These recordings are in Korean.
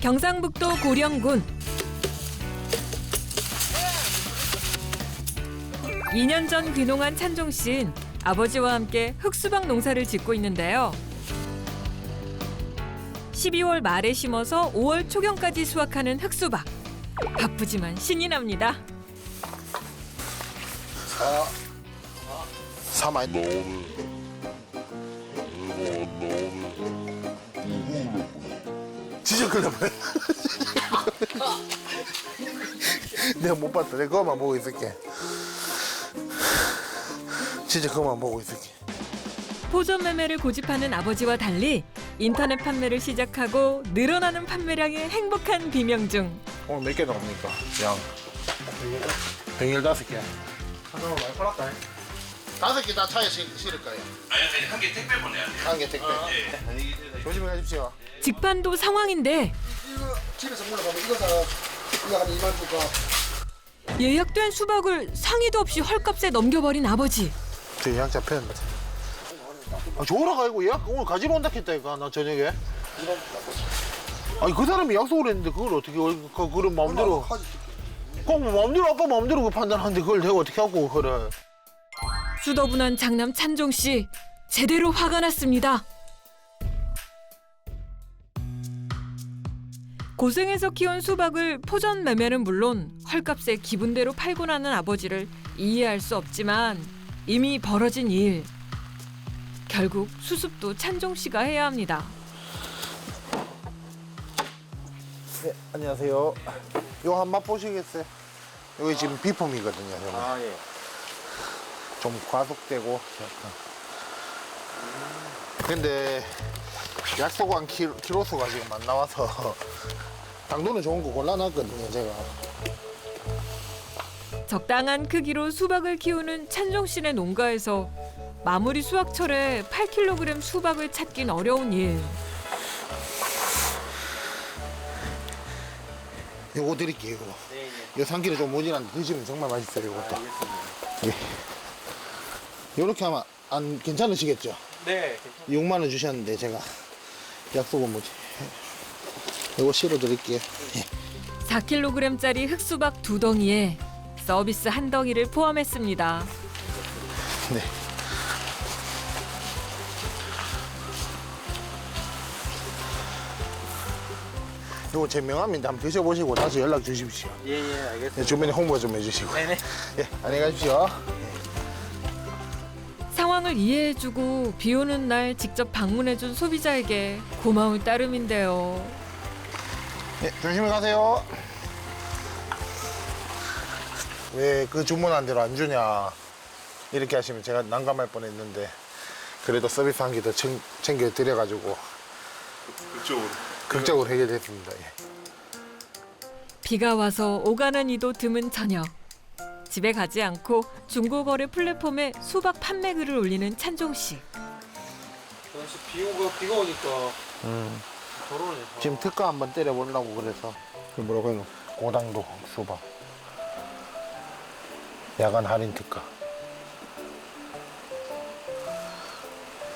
경상북도 고령군 2년 전 귀농한 찬종 씨는 아버지와 함께 흑수박 농사를 짓고 있는데요. 12월 말에 심어서 5월 초경까지 수확하는 흑수박. 바쁘지만 신이 납니다. 사 많이 큰일 날 내가 못 봤다. 내가 그거만 보고 있을게. 진짜 그거만 보고 있을게. 포전 매매를 고집하는 아버지와 달리 인터넷 판매를 시작하고 늘어나는 판매량에 행복한 비명 중. 오늘 몇 개 나옵니까? 양. 병일 다섯 개. 하나 많이 팔았다. 다섯 개 다 차에 실, 실을까요? 아니 아니 한개 택배 보내야 돼요. 한 개 택배. 예. 조심히 가십시오. 직판도 상황인데 이거 집에서 물어보면 이거 다 이거 한 2만 줄까? 예약된 수박을 상의도 없이 헐값에 넘겨버린 아버지. 저 예약 잡혔는데. 아, 좋으라 가지고 예약 오늘 가지러 온다 했다니까 나 저녁에. 아니 그 사람이 약속을 했는데 그걸 어떻게 그, 그 그런 마음대로 하지. 꼭 마음대로 아까 마음대로 그 판단하는데 그걸 내가 어떻게 하고 그래. 수더분한 장남 찬종 씨 제대로 화가 났습니다. 고생해서 키운 수박을 포전 매매는 물론 헐값에 기분대로 팔고 나는 아버지를 이해할 수 없지만 이미 벌어진 일. 결국 수습도 찬종 씨가 해야 합니다. 네, 안녕하세요. 이거 한 맛 보시겠어요? 여기 지금 비품이거든요. 저는. 아 예. 좀 과속되고 약간. 근데 약속한 키, 키로수가 지금 안 나와서 당도는 좋은 거 골라놨거든요 제가 적당한 크기로 수박을 키우는 찬종 씨네 농가에서 마무리 수확철에 8kg 수박을 찾긴 어려운 일. 요거 드릴게요 이거 네, 요 3kg 좀 모질한데 드시면 정말 맛있어요 요것도 예. 요렇게 하면 안 괜찮으시겠죠? 네. 6만 원 주셨는데 제가 약속은 뭐지 요거 실어 드릴게요 예. 4kg짜리 흑수박 두 덩이에 서비스 한 덩이를 포함했습니다. 네. 요거 제 명함인데 한번 드셔보시고 다시 연락 주십시오. 예 예 알겠습니다. 네, 주변에 홍보 좀 해주시고. 네네. 예, 안녕히 가십시오. 상황을 이해해주고 비 오는 날 직접 방문해준 소비자에게 고마울 따름인데요. 예, 조심히 가세요. 왜 그 주문한 대로 안 주냐. 이렇게 하시면 제가 난감할 뻔했는데 그래도 서비스 한 개 더 챙겨 드려가지고 그쪽으로. 극적으로 해결됐습니다. 예. 비가 와서 오가는 이도 드문 저녁. 집에 가지 않고 중고거래 플랫폼에 수박 판매 글을 올리는 찬종 씨. 역시 비 오고 비가 오니까 음. 지금 특가 한번 때려보려고 그래서. 그 뭐라고 해요? 고당도 수박. 야간 할인 특가.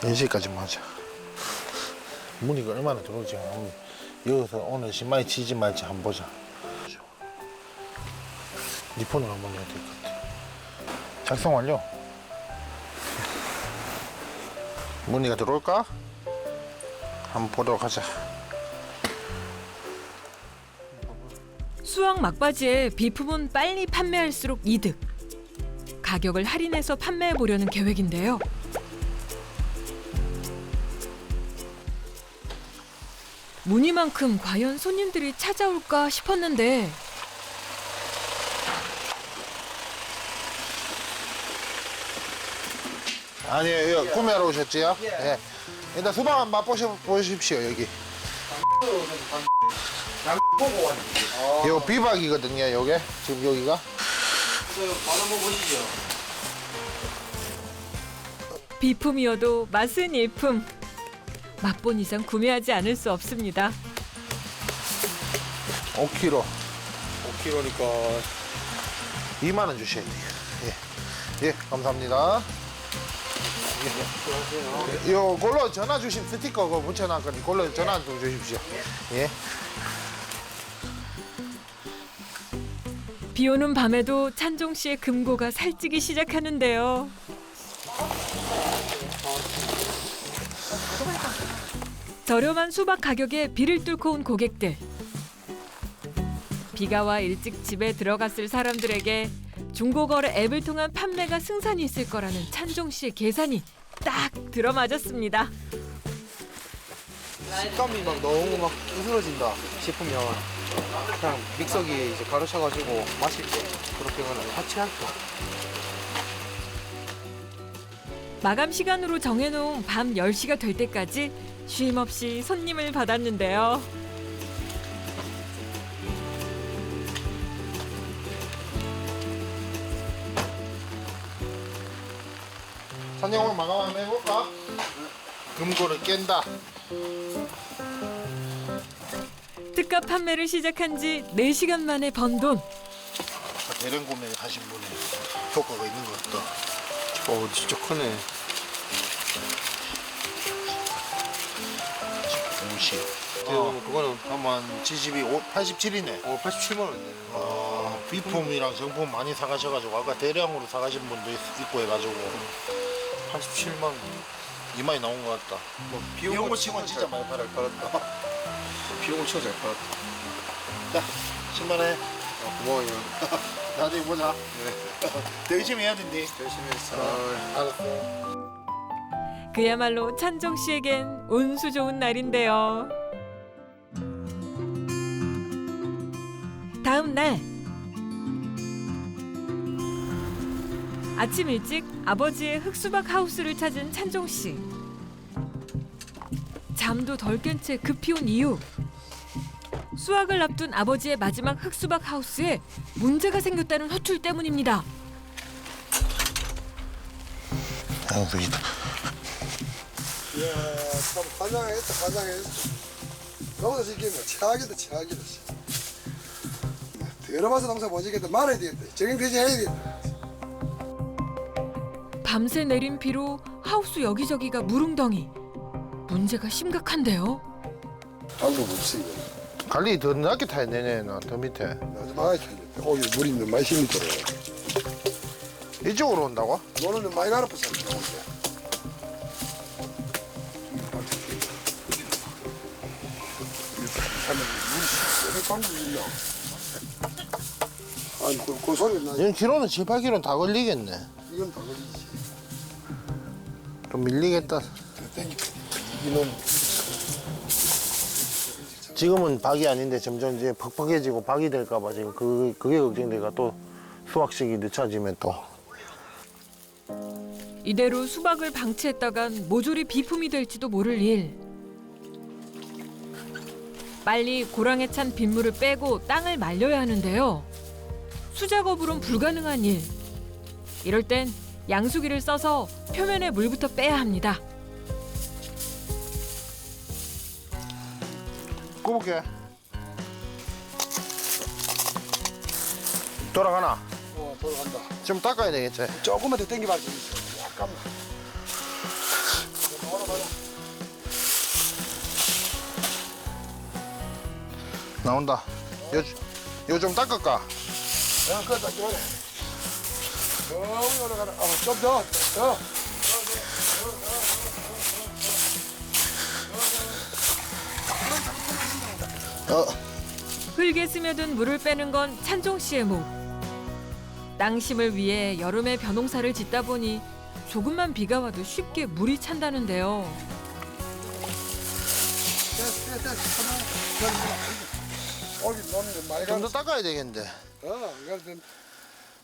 연시까지만 하자. 문의가 얼마나 들어올지? 한번 여기서 오늘 10만이 치지 말지 한번 보자 니 폰으로 한번 해야 될 것 같아 작성 완료 문의가 들어올까? 한번 보도록 하자 수확 막바지에 비품은 빨리 판매할수록 이득. 가격을 할인해서 판매해 보려는 계획인데요. 문의만큼 과연 손님들이 찾아올까 싶었는데 아니에요. 구매하러 오셨지요? 예. 일단 수박 한번 맛보시, 보십시오, 여기. 보고 왔는데. 이거 비박이거든요, 요게. 지금 여기가. 이거 받아보 보시죠. 비품이어도 맛은 일품. 맛본 이상 구매하지 않을 수 없습니다. 5kg. 5kg니까 2만 원 주셔야 돼요. 예. 예, 감사합니다. 요 걸로 전화 주심 스티커 그거 붙여놨 거니 걸로 전화 좀 주십시오. 예. 비 오는 밤에도 찬종 씨의 금고가 살찌기 시작하는데요. 저렴한 수박 가격에 비를 뚫고 온 고객들. 비가 와 일찍 집에 들어갔을 사람들에게 중고거래 앱을 통한 판매가 승산이 있을 거라는 찬종 씨의 계산이 딱 들어맞았습니다. 식감이 막 너무 막 부스러진다 싶으면 그냥 믹서기 이제 가르쳐가지고 마실 때 그렇게 그냥 하치할게요. 마감 시간으로 정해놓은 밤 10시가 될 때까지 쉼 없이 손님을 받았는데요. 선영 오늘 마감 한번 해볼까? 금고를 깬다. 특가 판매를 시작한 지 4시간 만에 번 돈. 대량 구매 하신 분이 효과가 있는 것 같다. 어 진짜 크네. 50. 어. 그거는 한번 지집이 87이네. 어 87만 원이네. 어, 비품이랑 정품 많이 사가셔가지고 아까 대량으로 사가신 분도 있, 있고 해가지고 87만 원. 이 많이 나온 것 같다. 뭐 비용 거 치고는 진짜 많이 팔을 팔았다. 비용을 치고 잘 팔았다. 자, 10만 원. 아, 고마워요. 나중에 보자. 더 열심히 해야 된대. 열심히 했어. 알았어. 그야말로 찬종 씨에겐 운수 좋은 날인데요. 다음 날 아침 일찍 아버지의 흑수박 하우스를 찾은 찬종 씨. 잠도 덜 깬 채 급히 온 이유. 수확을 앞둔 아버지의 마지막 흑수박 하우스에 문제가 생겼다는 호출 때문입니다. 양수이다. 이야, 참 환장했다, 환장했어. 농사 짓기는 최악이다, 최악이다. 씨. 들어봐서 농사 못 짓겠다, 말아야 되겠다. 정형되지 해야 되겠다. 밤새 내린 비로 하우스 여기저기가 무릉덩이. 문제가 심각한데요. 방법 없어, 이거. 관리 더 낮게 타야 되네, 나더 밑에. 나좀 많이 타겠다. 오, 이거 물이 너무 많이 심이 들어. 이쪽으로 온다고? 너는 많이 갈아엎었어. 아니, 그, 그 소리 나. 이건 키로는 7, 8kg는 다 걸리겠네. 이건 다 걸리지. 좀 밀리겠다. 이놈. 지금은 박이 아닌데 점점 이제 퍽퍽해지고 박이 될까봐 지금 그, 그게 걱정돼가 또 수확식이 늦춰지면 또. 이대로 수박을 방치했다간 모조리 비품이 될지도 모를 일. 빨리 고랑에 찬 빗물을 빼고 땅을 말려야 하는데요. 수작업으론 불가능한 일. 이럴 땐 양수기를 써서 표면의 물부터 빼야 합니다. 꼽을게. 돌아가나? 어, 돌아간다. 좀 닦아야 되겠지? 조금만 더 땡겨봐. 약간만. 나온다. 요, 요좀 닦을까? 야, 그거 딱 좋아해. 너무 올라가라. 어, 좀 더, 더. 어, 흙에 스며든 물을 빼는 건 찬종 씨의 목. 땅심을 위해 여름에 벼농사를 짓다 보니 조금만 비가 와도 쉽게 물이 찬다는데요. 됐어, 됐어, 됐어. 하나, 여기 놓는 많이 좀 가. 더 닦아야 되겠는데. 어, 그래서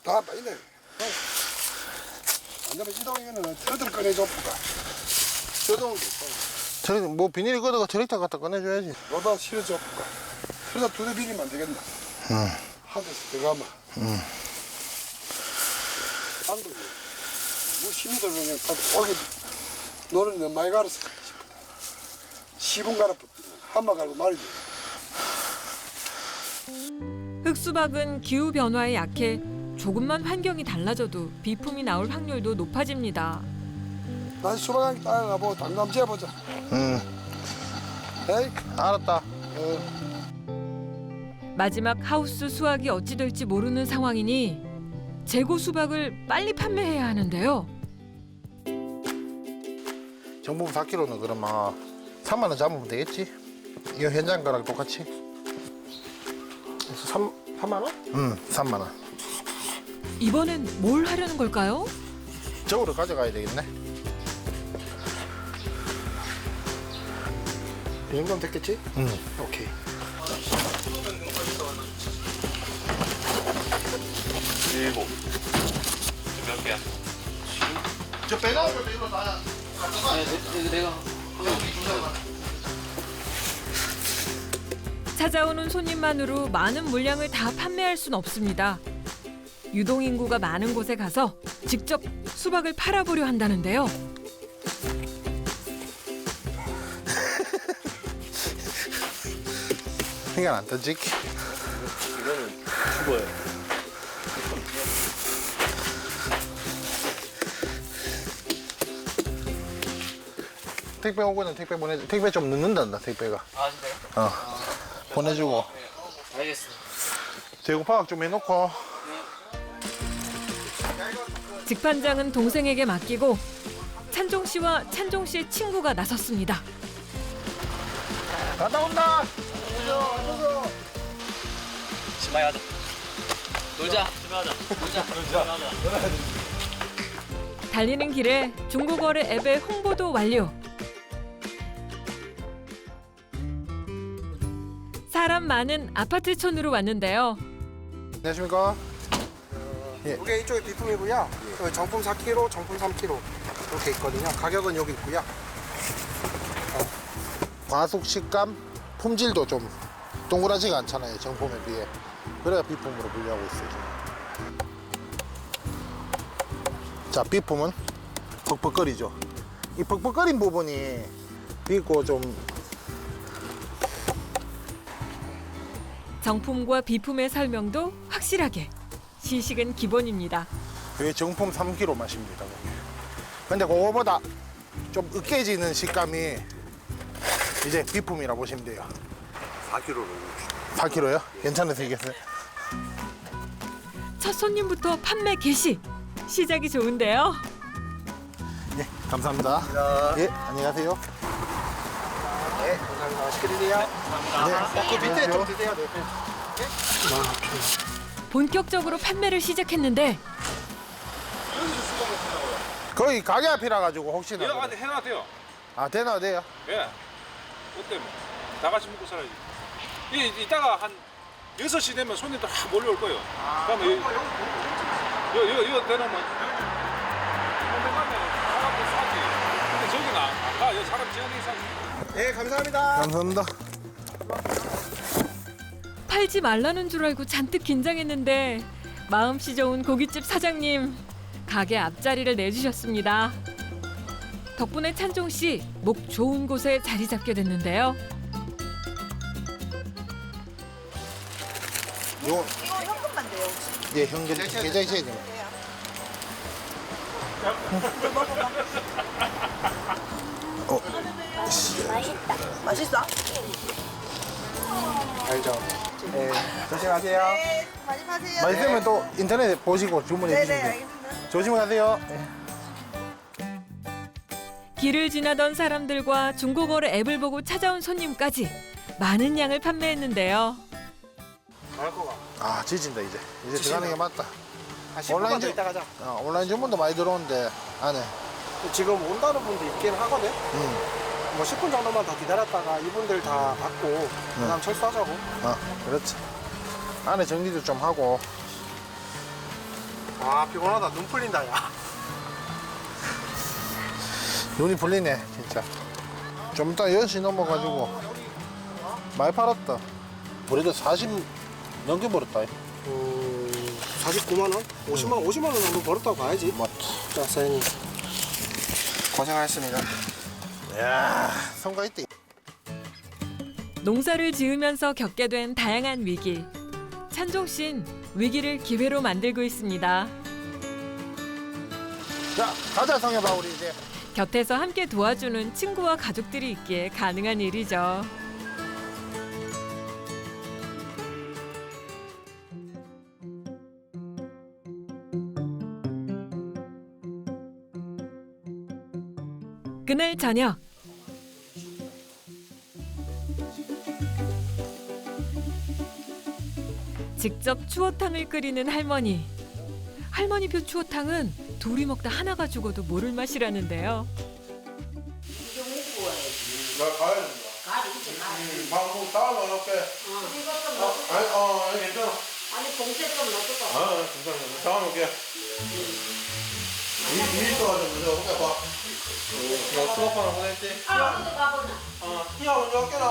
다 빠이네. 안 되면 이동이면은 트러들 꺼내줘 볼까. 저도 저기 뭐 비닐 걷어가 트랙터 갖다 꺼내줘야지. 너다 실어줘 볼까. 트러들 두대 비리면 안 되겠나. 응. 하늘에서 들어가면. 응. 안도 뭐 힘이 들면 거기 노는 너무 많이 갈았어. 10분 갈아붙 한마 갈고 말이 돼. 흑수박은 기후 변화에 약해 조금만 환경이 달라져도 비품이 나올 확률도 높아집니다. 다시 수박향 따라가보고 당감 지어보자. 응 에이, 알았다 마지막 하우스 수확이 어찌 될지 모르는 상황이니 재고 수박을 빨리 판매해야 하는데요. 정품 4kg는 그러면 3만 원 잡으면 되겠지? 이거 현장 거랑 똑같이? 3, 3만 원? 응 3만 원 이번엔 뭘 하려는 걸까요? 저으로 가져가야 되겠네 이 정도면 됐겠지? 응 오케이. 일곱. 몇 개야? 저 배가 오면 이거 다 찾아오는 손님만으로 많은 물량을 다 판매할 순 없습니다. 유동 인구가 많은 곳에 가서 직접 수박을 팔아보려 한다는데요. 생각 안 떠지? 이거는 죽어요. 택배 오고는 택배 보내 택배 좀 늦는단다 택배가 아 진짜요? 어 보내주고 알겠습니다. 재고 파악 좀 해놓고 직판장은 동생에게 맡기고 찬종 씨와 찬종 씨의 친구가 나섰습니다. 갔다 온다 집에 가자. 놀자. 집에 가자. 놀자. 놀자. 달리는 길에 중고거래 앱의 홍보도 완료. 사람 많은 아파트촌으로 왔는데요. 안녕하십니까 이게 이쪽에 비품이고요. 그 정품 4kg, 정품 3kg 이렇게 있거든요. 가격은 여기 있고요. 과속 식감 품질도 좀 동그라지가 않잖아요 정품에 비해 그래야 비품으로 분류하고 있어요. 자 비품은 벅벅거리죠 이 벅벅거린 부분이 비고 좀 정품과 비품의 설명도 확실하게. 시식은 기본입니다. 그게 정품 3kg 맛입니다. 근데 그거보다 좀 으깨지는 식감이 이제 비품이라 보시면 돼요 4kg로. 4kg요? 괜찮으시겠어요? 첫 손님부터 판매 개시. 시작이 좋은데요. 예 감사합니다 예 안녕하세요 네, 감사합니다. 맛있게 드세요. 네, 그 밑에 좀 드세요. 네. 본격적으로 판매를 시작했는데 거의 가게 앞이라 가지고 혹시나 이거 안에 해놔도 돼요. 아 되나 돼요? 예. 어때 뭐. 다 같이 먹고 살아야지. 이, 이따가 한 6시 되면 손님들 확 몰려올 거예요. 그러면 이거, 이거, 이거, 이거 대놓으면 근데 가면 사람들 사지. 근데 저기는 안, 안 가. 여기 사람 지나는 이상. 네, 감사합니다. 감사합니다 팔지 말라는 줄 알고 잔뜩 긴장했는데 마음씨 좋은 고깃집 사장님 가게 앞자리를 내주셨습니다. 덕분에 찬종 씨 목 좋은 곳에 자리 잡게 됐는데요. 요, 이거 현금만 돼요 혹시? 예, 현금 계좌이체해 요 맛있어? 알죠. 네, 조심하세요. 네 많이 파세요 맛있으면 또 인터넷에 보시고 주문해 네네 주시면 돼요. 알겠습니다 조심하세요. 예. 길을 지나던 사람들과 중고거래 앱을 보고 찾아온 손님까지 많은 양을 판매했는데요. 아, 지진다 이제. 이제 들어가는 게 맞다. 한 10분만 온라인 더 주- 있다 가자. 어, 온라인 주문도 많이 들어오는데 안에. 지금 온다는 분도 있긴 하거든. 음, 뭐 10분 정도만 더 기다렸다가 이분들 다 받고 그다음 철수하자고. 어, 그렇지. 안에 정리도 좀 하고. 아 피곤하다. 눈 풀린다 야. 눈이 풀리네, 진짜. 좀 이따 10시 넘어가지고. 많이 팔았다. 그래도 40 넘게 벌었다. 음, 49만 원? 50만 원, 50만 원 정도 벌었다고 봐야지. 맞. 자, 사장님. 고생하셨습니다. 야 성과 있대. 농사를 지으면서 겪게 된 다양한 위기. 찬종 씨는 위기를 기회로 만들고 있습니다. 자, 가자, 성해봐, 우리 이제. 곁에서 함께 도와주는 친구와 가족들이 있기에 가능한 일이죠. 그날 저녁 직접 추어탕을 끓이는 할머니. 할머니표 추어탕은 둘이 먹다 하나가 죽어도 모를 맛이라는데요. 나 가야 된다. 방송 따로 이렇게. 아니, 어, 아니, 괜찮아. 아니 봉쇄 좀 넣어줄까? 아, 괜찮아. 다음에 올게. 이, 이 있어가지고 먼저 올게 봐. 너 수박 하나 보냈지? 아, 어디 가보나? 어, 희야 먼저 할게나.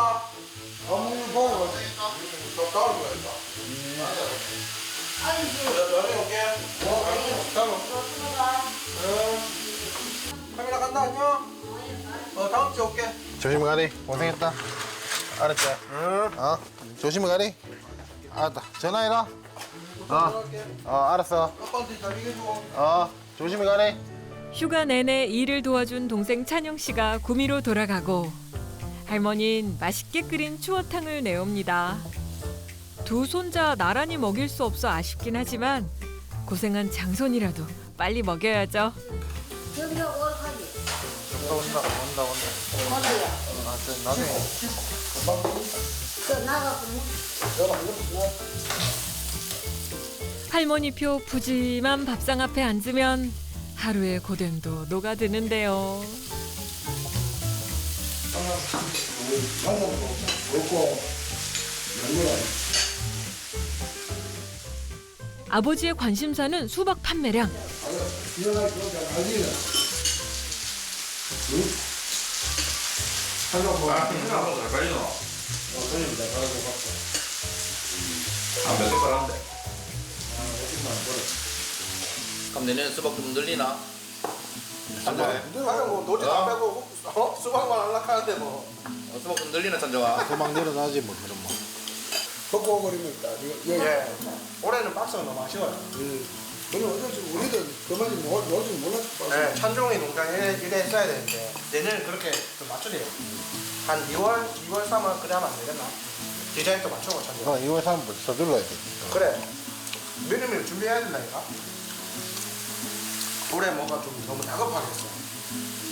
아무 보고 너 따로 가야겠다. 아니 그 나중에 올게. 다음에 카메라 간다 안녕. 어 다음 주에 올게. 조심히 가리. 고생했다. 알았지? 응. 어? 조심히 가리. 알았다. 전화해라. 어. 어, 알았어. 아빠한테 잘 얘기해줘. 어, 조심히 가리. 휴가 내내 일을 도와준 동생 찬영 씨가 구미로 돌아가고 할머니는 맛있게 끓인 추어탕을 내옵니다. 두 손자 나란히 먹일 수 없어 아쉽긴 하지만 고생한 장손이라도 빨리 먹여야죠. 저기가 어디 온다 온다 온다 온다. 어디야? 아, 저 나중에. 그 나가고 할머니표 푸짐한 밥상 앞에 앉으면 하루의 고됨도 녹아드는데요. 아버지의 관심사는 수박 판매량. 그럼 내년에 수박 좀 늘리나? 아유 뭐 노지 다 빼고 어? 수박만 안락하는데 뭐. 어, 수박 좀 늘리나 천정아? 도망 내려놔지 뭐 그런 뭐. 걷고 버립니다. 이거 예. 올해는 박스가 너무 아쉬워요. 그럼 어쩔 수 우리도 그만이 놀줄 몰랐을 네, 찬종이 농장 이래, 이래 했어야 되는데 내년에 그렇게 좀 맞추래요. 한 2월, 2월, 3월 그래 하면 안 되겠나? 디자인도 맞추고 찬종. 어, 이거 사면 서둘러야 돼. 그래. 미리미리 준비해야 된다니까. 올해 뭔가 좀 너무 다급하겠어.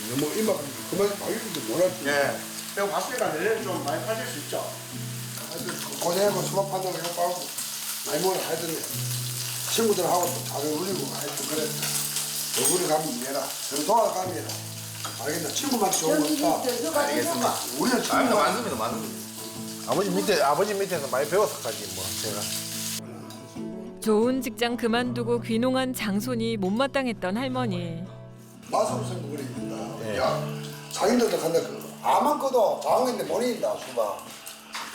너무 이만 그만이 바뀔지도 몰랐지. 예. 내가 봤으니까 내년에 좀 많이 빠질 수 있죠. 고생하고 수박 판단을 해보고 많이 먹어 하여튼 친구들하고 또잘 어울리고 하여튼 그래. 얼굴에 가면 이래라. 저 돌아가면 이래라. 알겠나? 친구한테 좋은 거 없다. 알겠습니다. 우리는 아, 친구가 많습니다, 많습니다. 아버지 밑에, 아버지 밑에서 많이 가지 뭐, 제가. 좋은 직장 그만두고 귀농한 장손이 못마땅했던 할머니. 마술을 생각을 해야 야, 상인들도 간다. 그 아만 꺼도 방인데 못 이긴다, 수박.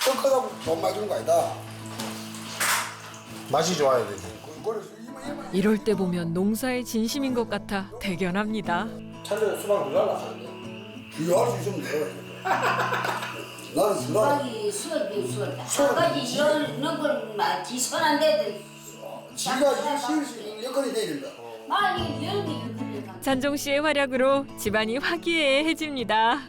또 크다고 돈 많이 주는 거 아니다. 맛이 좋아야 되지. 그- 그래서 이만, 이만. 이럴 때 보면 농사에 진심인 것 같아 대견합니다. 찬종이 수박 늘라나 하는데. 이거 할수 있으면 돼. 나는 나는 수박이 수업이 수업다. 수박이 넣는 걸 마치 선한데 지가 쉴수 있는 여건이 돼야 된다. 많이 열기 그래. 찬종 씨의 활약으로 집안이 화기애애해집니다.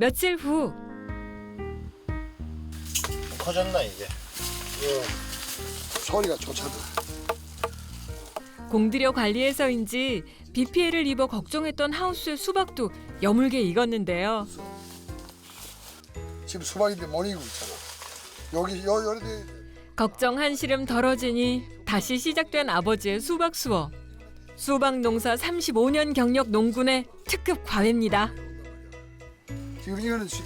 며칠 후 커졌나, 이제? 소리가 좋잖아. 공들여 관리해서인지 비 피해를 입어 걱정했던 하우스의 수박도 여물게 익었는데요. 지금 수박인데 못 이기고 있잖아. 여기 요 요리 걱정 한 시름 덜어지니 다시 시작된 아버지의 수박 수어. 수박 농사 35년 경력 농군의 특급 과외입니다. 지금 이거는 시-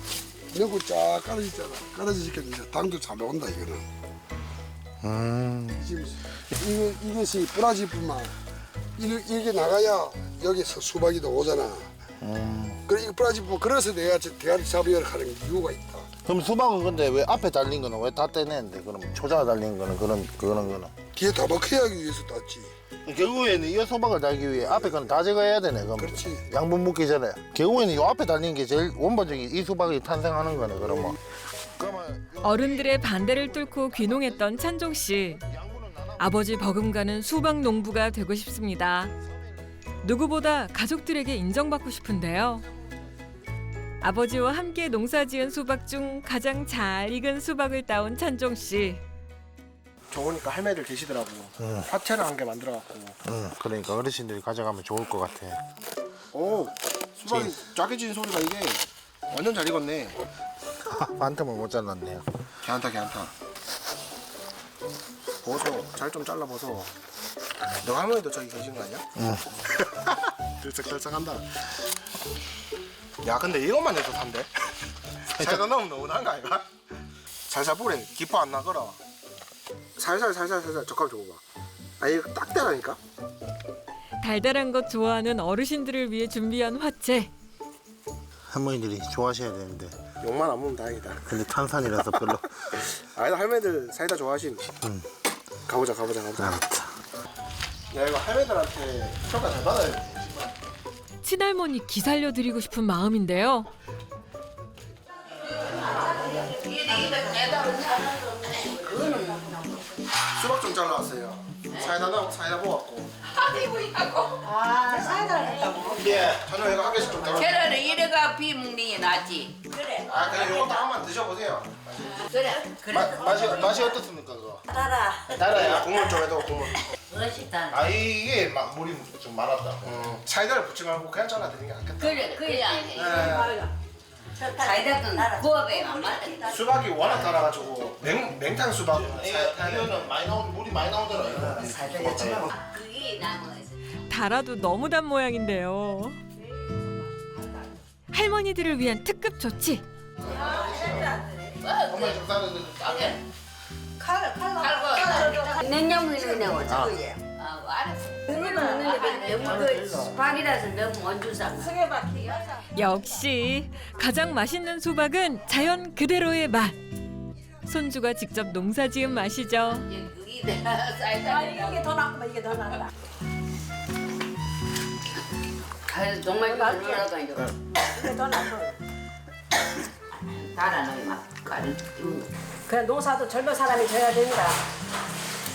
넣고 쫙 깔아지잖아. 깔아지니까 이제 당도 잘 나온다 이거는. 음. 지금 이거 이것이 뿌라지뿐만 이렇게, 이렇게 나가야 여기서 수박이도 오잖아. 그래 이거 뿌라지뿐만 그래서 내가 저 대가리 잡으려 하는 이유가 있다. 그럼 수박은 근데 왜 앞에 달린 거는 왜 다 떼내는데? 그럼 초자가 달린 거는 그런, 그런 거는? 뒤에 다박해 하기 위해서 땄지. 결국에는 이 수박을 달기 위해 앞에 거는 다 제거해야 되네. 그럼 그렇지. 양분 묻기 전에. 결국에는 이 앞에 달린 게 제일 원본적인 이 수박이 탄생하는 거네. 그러면 그러면 어른들의 반대를 뚫고 귀농했던 찬종 씨. 아버지 버금가는 수박 농부가 되고 싶습니다. 누구보다 가족들에게 인정받고 싶은데요. 아버지와 함께 농사지은 수박 중 가장 잘 익은 수박을 따온 찬종 씨. 좋으니까 할매들 계시더라고. 화채를 한 개 만들어갖고. 응, 그러니까 어르신들이 가져가면 좋을 것 같아. 오 수박이 짜게진 소리가 이게 완전 잘 익었네. 반틈을 못 잘랐네요. 개한타 개한타. 벗어 잘좀 잘라 벗어. 너 할머니도 저기 계신 거 아니야? 응. 들썩들썩한다. 야 근데 이것만 해도 산대. 넣으면 너무 난거 아이가? 살살 뿌린 기뻐 안 나거라. 살살 살살 살살 잠깐 줘봐. 아 이거 딱 되라니까. 달달한 것 좋아하는 어르신들을 위해 준비한 화채. 할머니들이 좋아하셔야 되는데 욕만 안 먹으면 다행이다. 근데 탄산이라서 별로 아니다 할매들 사이다 좋아하신. 응. 가보자 가보자 가보자. 알았다. 야 이거 할매들한테 평가 잘 받아야 돼. 친할머니 기살려 드리고 싶은 마음인데요. 수박 좀 잘라왔어요. 사이다 넣 사이다 먹었고. 아, 사이다를 했다고? 예. 저녁 이거 한 개씩 좀 덜어. 계란을 이래가 비먹는 게 낫지. 아 그래 이것도 한번 드셔보세요. 그래. 마, 맛이 맛이 어떻습니까 그거? 달아. 달아요. 국물 좀 해도 국물. 멋있다. 아 이게 막 물이 좀 많았다. 음, 사이다를 붓지 말고 그냥 잘라 드리는 게 낫겠다. 그래, 그냥 예. 사이다는 부업에만 맞다. 수박이 워낙 달아가지고 맹, 맹탕 수박 사이다 이거는 많이 나온 물이 많이 나오더라고요. 그게 나무. 달아도 너무 단 모양인데요. 할머니들을 위한 특급 조치. 엄마 좀 따르는 게 칼, 칼로. 칼로. 냉장고에 넣어 아. 아, 알았어. 그러면 먹는데 너무 그 수박이라서 너무 원주상. 승해바퀴. 역시 가장 맛있는 수박은 자연 그대로의 맛. 손주가 직접 농사 지은 맛이죠. 그게 내가 사이다. 아, 더 낫구만, 이게 더 낫다. 정말 이제 이게 더 낫고. 달아놓으면 막 가는. 그래, 농사도 젊은 사람이 져야 된다.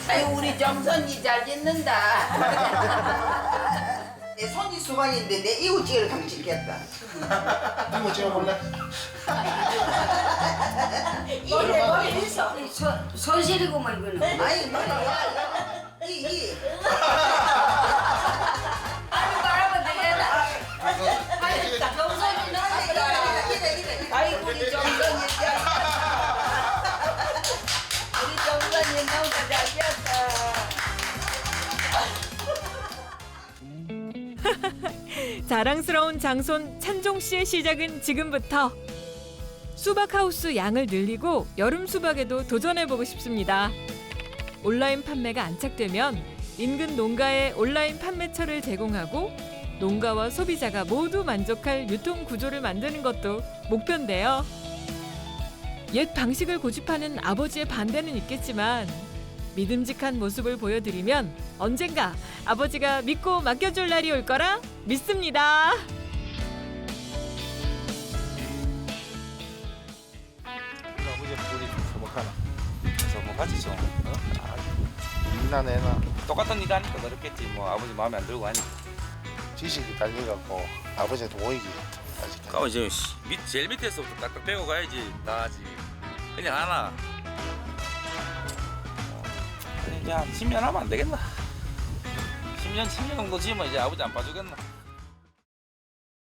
아이 우리 정선이 잘 짓는다. 내 손이 수박인데 내 이웃집을 짓겠다. 한번 찍어볼래? 이게 머리 있어. 손 손실이고 뭐 이거는. 아니 뭐야? 이 이. 자랑스러운 장손 찬종 씨의 시작은 지금부터. 수박 하우스 양을 늘리고 여름 수박에도 도전해 보고 싶습니다. 온라인 판매가 안착되면 인근 농가에 온라인 판매처를 제공하고 농가와 소비자가 모두 만족할 유통 구조를 만드는 것도 목표인데요. 옛 방식을 고집하는 아버지의 반대는 있겠지만 믿음직한 모습을 보여드리면 언젠가 아버지가 믿고 맡겨줄 날이 올 거라 믿습니다. 아버지 둘이 좀 어? 내나 똑같은 일 하니까 그렇겠지 뭐 아버지 마음에 안 들고 하니까 지식이 달려갖고 아버지한테 모이기 아직. 그러면 지금 씨, 밑, 제일 밑에서부터 딱딱 빼고 가야지 나지 그냥 하나 어, 한 10년 하면 안 되겠나? 10년 10년 정도 지으면 이제 아버지 안 봐주겠나